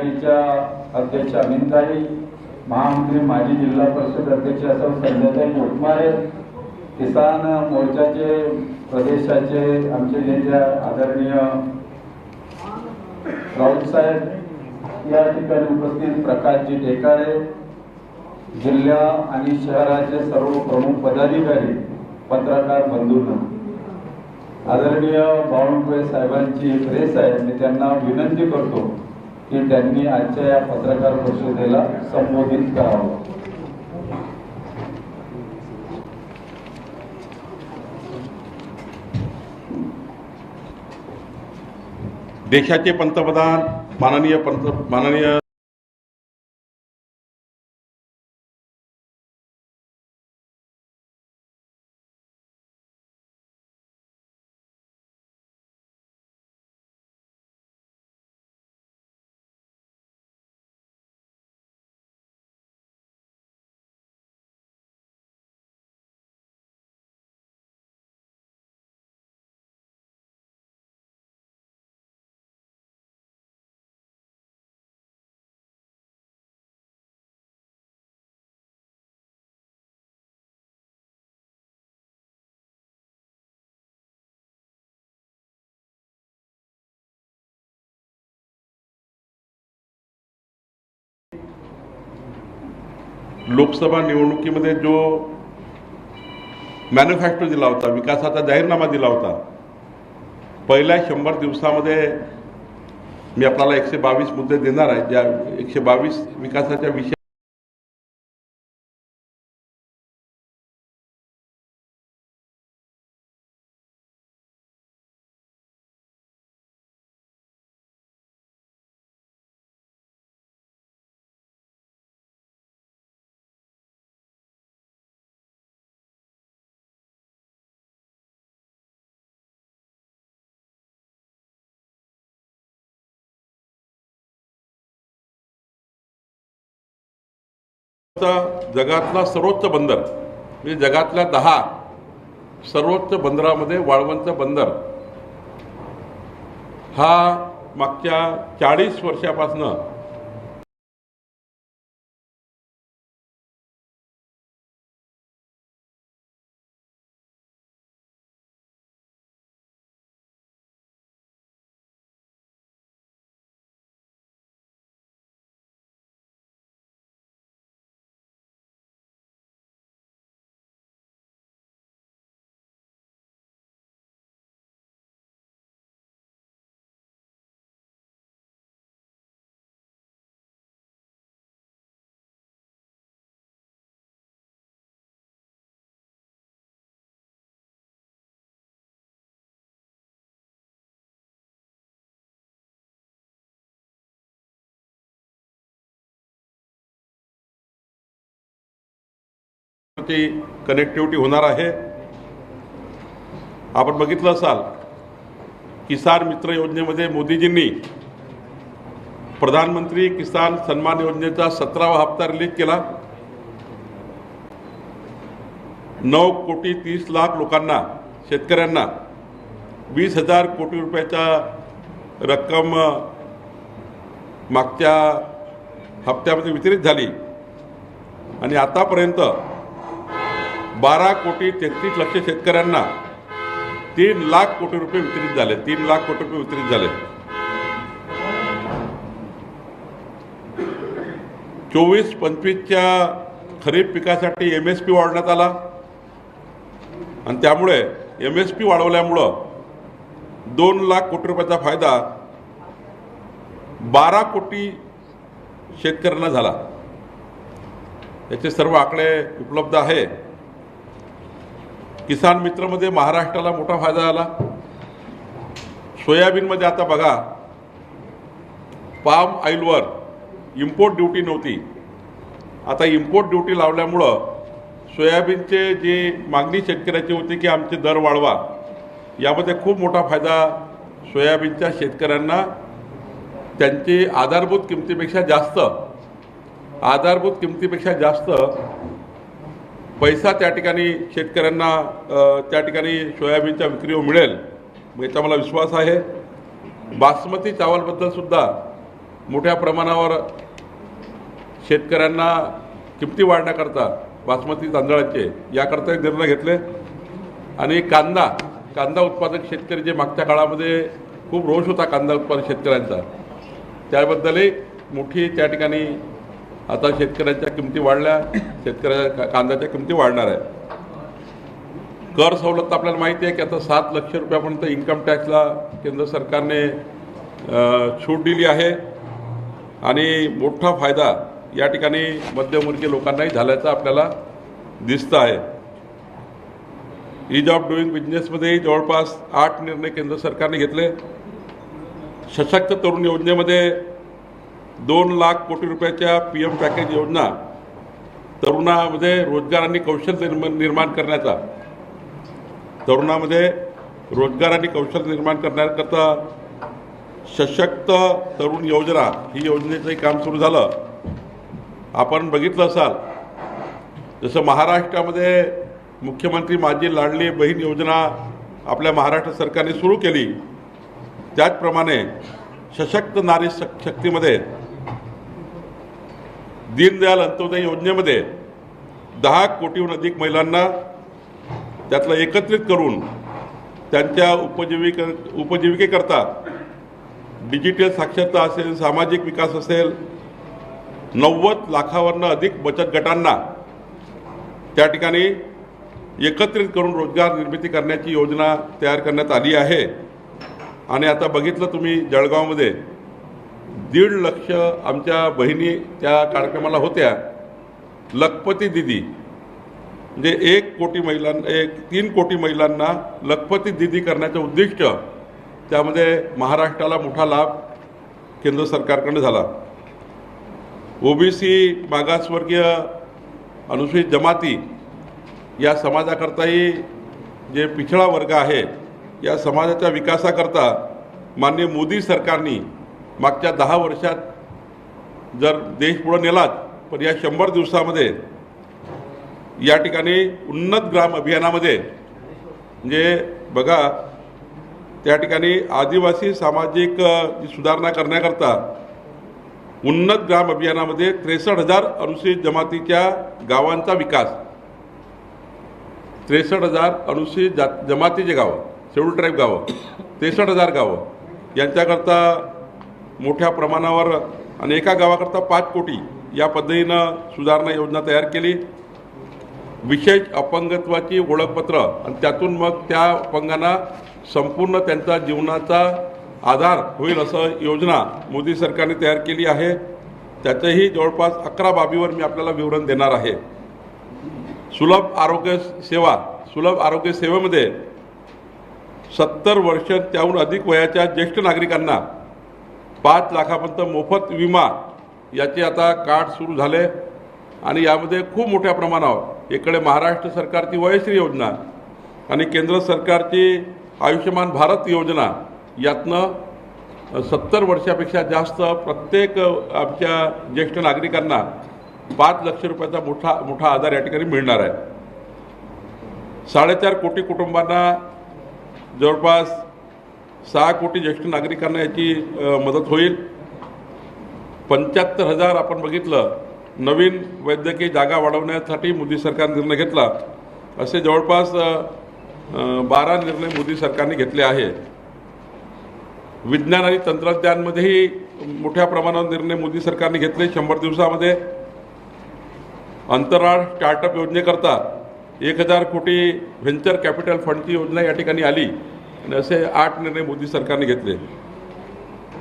आघाडीच्या अध्यक्ष अमिनताई महामंत्री माजी जिल्हा परिषद अध्यक्ष असं संध्याताई मोटमारे किसान मोर्चाचे प्रदेशाचे आमचे नेते आदरणीय राऊत साहेब या ठिकाणी उपस्थित प्रकाशजी टेकाळे जिल्हा आणि शहराचे सर्व प्रमुख पदाधिकारी पत्रकार बंधूंना. आदरणीय बावनकुळे साहेबांची प्रेस आहे मी त्यांना विनंती करतो की त्यांनी आजच्या या पत्रकार परिषदेला संबोधित करावं. देशाचे पंतप्रधान माननीय पंत माननीय लोकसभा निवडणुकीमध्ये जो मॅन्युफॅक्चर दिला होता विकासाचा जाहीरनामा दिला होता पहिल्या शंभर दिवसामध्ये मी आपल्याला एकशे बावीस मुद्दे देणार आहे. ज्या एकशे बावीस विकासाच्या विषय जगातला सर्वोच्च बंदर म्हणजे जगातल्या दहा सर्वोच्च बंदरामध्ये वाळवंच बंदर हा मागच्या चाळीस वर्षापासनं ती कनेक्टिव्हिटी होणार आहे. आपण बघितलं असाल किसान मित्र योजनेमध्ये मोदीजींनी प्रधानमंत्री किसान सन्मान योजनेचा सतरावा हप्ता रिलीज केला. नऊ कोटी तीस लाख लोकांना शेतकऱ्यांना वीस हजार कोटी रुपयाचा रक्कम मागच्या हप्त्यामध्ये वितरित झाली. आणि आतापर्यंत बारा कोटी तेहतीस लक्ष शेतकऱ्यांना तीन लाख कोटी रुपये वितरित झाले. तीन लाख कोटी रुपये वितरित झाले. चोवीस पंचवीसच्या खरीप पिकासाठी एम एस पी वाढवण्यात आला. आणि त्यामुळे एम एस पी वाढवल्यामुळं दोन लाख कोटी रुपयाचा फायदा बारा कोटी शेतकऱ्यांना झाला. याचे सर्व आकडे उपलब्ध आहे. किसान मित्रमध्ये महाराष्ट्राला मोठा फायदा झाला. सोयाबीनमध्ये आता बघा पाम ऑइलवर इम्पोर्ट ड्युटी नव्हती. आता इम्पोर्ट ड्युटी लावल्यामुळं सोयाबीनचे जे मागणी शेतकऱ्याची होती की आमचे दर वाढवा यामध्ये खूप मोठा फायदा सोयाबीनच्या शेतकऱ्यांना. त्यांची आधारभूत किमतीपेक्षा जास्त आधारभूत किमतीपेक्षा जास्त पैसा त्या ठिकाणी शेतकऱ्यांना त्या ठिकाणी सोयाबीनच्या विक्रीवर मिळेल याचा मला विश्वास आहे. बासमती चावलबद्दल सुद्धा मोठ्या प्रमाणावर शेतकऱ्यांना किमती वाढण्याकरता बासमती तांदळाचे याकरता एक निर्णय घेतले. आणि कांदा कांदा उत्पादक शेतकरी जे मागच्या काळामध्ये खूप रोष होता कांदा उत्पादक शेतकऱ्यांचा त्याबद्दलही मोठी त्या ठिकाणी आता शेतकऱ्यांच्या किमती वाढल्या शेतकऱ्या कांद्याच्या किमती वाढणार आहे. कर सवलत तर आपल्याला माहिती आहे की आता सात लक्ष रुपयापर्यंत इन्कम टॅक्सला केंद्र सरकारने छूट सूट दिली आहे. आणि मोठा फायदा या ठिकाणी मध्यमवर्गीय लोकांनाही झाल्याचं आपल्याला दिसतं आहे. ईज ऑफ डुईंग बिझनेसमध्येही जवळपास आठ निर्णय केंद्र सरकारने घेतले. सशक्त तरुण योजनेमध्ये दोन लाख कोटी रुपयाच्या पी एम पॅकेज योजना तरुणामध्ये रोजगार आणि कौशल्य निर्माण निर्माण करण्याचा. तरुणामध्ये रोजगार आणि कौशल्य निर्माण करण्याकरता सशक्त तरुण योजना ही योजनेचंही काम सुरू झालं. आपण बघितलं असाल जसं महाराष्ट्रामध्ये मुख्यमंत्री माझी लाडली बहीण योजना आपल्या महाराष्ट्र सरकारने सुरू केली त्याचप्रमाणे सशक्त नारी शक्तीमध्ये दीनदयाल अंत्योदय योजनेमध्ये दहा कोटीहून अधिक महिलांना त्यातलं एकत्रित करून त्यांच्या उपजीविक उपजीविकेकरता डिजिटल साक्षरता असेल सामाजिक विकास असेल नव्वद लाखावरनं अधिक बचत गटांना त्या ठिकाणी एकत्रित करून रोजगार निर्मिती करण्याची योजना तयार करण्यात आली आहे. आणि आता बघितलं तुम्ही जळगावमध्ये दीड लक्ष आमच्या बहिणी त्या कार्यक्रमाला होत्या. लखपती दिदी. म्हणजे एक कोटी महिलांना एक तीन कोटी महिलांना लखपती दिदी करण्याचं उद्दिष्ट त्यामध्ये महाराष्ट्राला मोठा लाभ केंद्र सरकारकडे झाला. ओबीसी मागासवर्गीय अनुसूचित जमाती या समाजाकरताही जे पिछळा वर्ग आहे या समाजाच्या विकासाकरता माननीय मोदी सरकारनी मागच्या दहा वर्षात जर देश पुढं नेलात पण या शंभर दिवसामध्ये या ठिकाणी उन्नत ग्राम अभियानामध्ये म्हणजे बघा त्या ठिकाणी आदिवासी सामाजिक सुधारणा करण्याकरता उन्नत ग्राम अभियानामध्ये त्रेसष्ट हजार अनुसूचित जमातीच्या गावांचा विकास. त्रेसष्ट हजार अनुसूचित जा जमातीचे गावं शेड्यूल ट्राईब गावं त्रेसष्ट हजार गावं. यांच्याकरता मोठ्या प्रमाणावर आणि एका गावाकरता पाच कोटी या पद्धतीनं सुधारणा योजना तयार केली. विशेष अपंगत्वाची ओळखपत्र आणि त्यातून मग त्या अपंगांना संपूर्ण त्यांचा जीवनाचा आधार होईल असं योजना मोदी सरकारने तयार केली आहे. त्याचंही जवळपास अकरा बाबीवर मी आपल्याला विवरण देणार आहे. सुलभ आरोग्य सेवा सुलभ आरोग्य सेवेमध्ये सत्तर वर्ष त्याहून अधिक वयाच्या ज्येष्ठ नागरिकांना पाच लाखापर्यंत मोफत विमा याचे आता कार्ड सुरू झाले आणि यामध्ये खूप मोठ्या प्रमाणावर इकडे महाराष्ट्र सरकारची वयश्री योजना आणि केंद्र सरकारची आयुष्यमान भारत योजना यातनं सत्तर वर्षापेक्षा जास्त प्रत्येक आमच्या ज्येष्ठ नागरिकांना पाच लक्ष रुपयाचा मोठा मोठा आधार या ठिकाणी मिळणार आहे. साडेचार कोटी कुटुंबांना जवळपास सहा कोटी ज्येष्ठ नागरिकांना याची मदत होईल. पंच्याहत्तर हजार आपण बघितलं नवीन वैद्यकीय जागा वाढवण्यासाठी मोदी सरकारने निर्णय घेतला. असे जवळपास बारा निर्णय मोदी सरकारने घेतले आहे विज्ञान आणि तंत्रज्ञानमध्येही मोठ्या प्रमाणावर निर्णय मोदी सरकारने घेतले शंभर दिवसामध्ये. अंतराळ स्टार्टअप योजनेकरता एक हजार कोटी व्हेंचर कॅपिटल फंडची योजना या ठिकाणी आली. आणि असे आठ निर्णय मोदी सरकारने घेतले.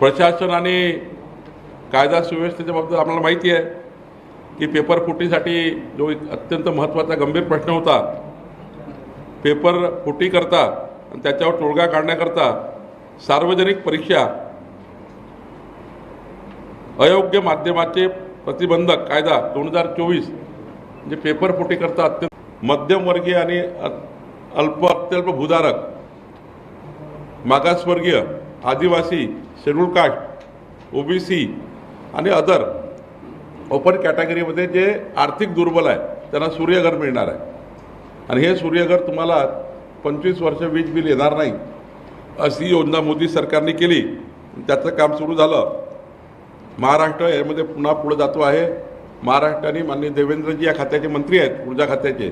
प्रशासन आणि कायदा सुव्यवस्थेच्या बाबतीत आपल्याला माहिती आहे की पेपर फुटीसाठी जो अत्यंत महत्त्वाचा गंभीर प्रश्न होता पेपर फुटी करता आणि त्याच्यावर तोडगा काढण्याकरता सार्वजनिक परीक्षा अयोग्य माध्यमाचे प्रतिबंधक कायदा दोन हजार चोवीस म्हणजे पेपर फुटीकरता अत्यंत मध्यमवर्गीय आणि अल्प अत्यल्प भूधारक मागासवर्गीय आदिवासी शेड्यूल कास्ट ओबीसी आणि अदर ओपन कॅटेगरीमध्ये जे आर्थिक दुर्बल आहे त्यांना सूर्यघर मिळणार आहे. आणि हे सूर्यघर तुम्हाला पंचवीस वर्ष वीज बिल येणार नाही अशी योजना मोदी सरकारने केली. त्याचं काम सुरू झालं. महाराष्ट्र यामध्ये पुन्हा पुढे जातो आहे. महाराष्ट्राने माननीय देवेंद्रजी या खात्याचे मंत्री आहेत ऊर्जा खात्याचे.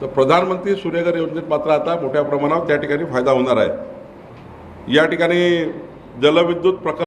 तर प्रधानमंत्री सूर्यघर योजनेत मात्र आता मोठ्या प्रमाणावर त्या ठिकाणी फायदा होणार आहे. या ठिकाणी जलविद्युत प्रकल्प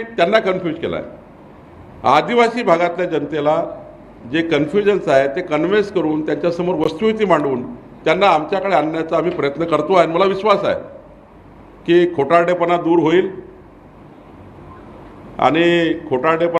त्यांना कन्फ्यूज केला आहे आदिवासी भागातल्या जनतेला जे कन्फ्युजन्स आहे ते कन्व्हिन्स करून त्यांच्यासमोर वस्तुस्थिती मांडून त्यांना आमच्याकडे आणण्याचा आम्ही प्रयत्न करतो आणि मला विश्वास आहे की खोटारडेपणा दूर होईल. आणि खोटारडेपणा